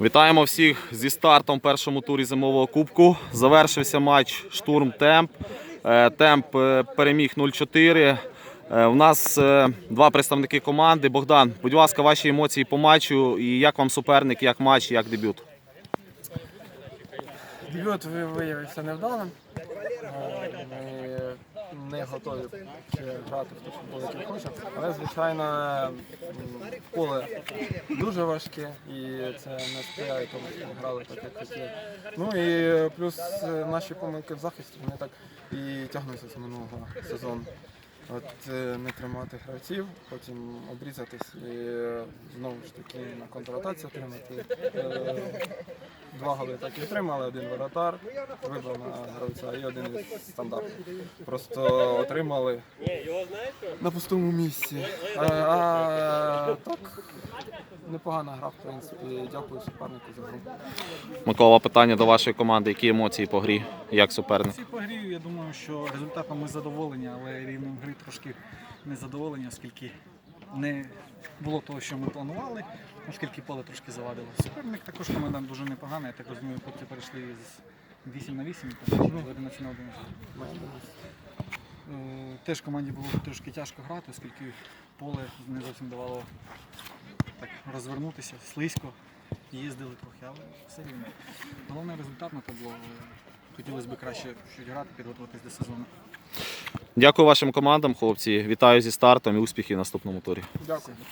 Вітаємо всіх зі стартом першому турі зимового кубку. Завершився матч Штурм Темп. Е, Темп е, переміг 0-4. Е, У нас е, два представники команди. Богдан, будь ласка, ваші емоції по матчу і як вам суперник, як матч, як дебют? Дебют виявився невдалим. Е, не готові ще грати в той футбол, який хоче. Але, звичайно, поле дуже важке і це не сприяє тому, що ми грали так, як хотіли. Ну і плюс е, наші помилки в захисті вони так і тягнуться з минулого сезону. От е, не тримати гравців, потім обрізатись і е, знову ж таки на контратацію отримати. Е, Два голи так і отримали, один воротар, вибив на гравця і один із стандартів. Просто отримали на пустому місці. А, непогана гра, в принципі. Дякую супернику за гру. Микола, питання до вашої команди. Які емоції по грі? Як суперник? Всі по грі, я думаю, що результатом ми задоволені, але рівнем гри трошки незадоволені, оскільки не було того, що ми планували, оскільки поле трошки завадило. Суперник також команда дуже непогана, я так розумію, хлопці перейшли з 8 на 8, так, чи 11 на 11. Е, Теж команді було трошки тяжко грати, оскільки поле не зовсім давало так розвернутися, слизько, їздили трохи, але все рівно. Головний результат на табло. Хотілося б краще чуть грати, підготуватись до сезону. Дякую вашим командам, хлопці. Вітаю зі стартом і успіхів в наступному турі. Дякую.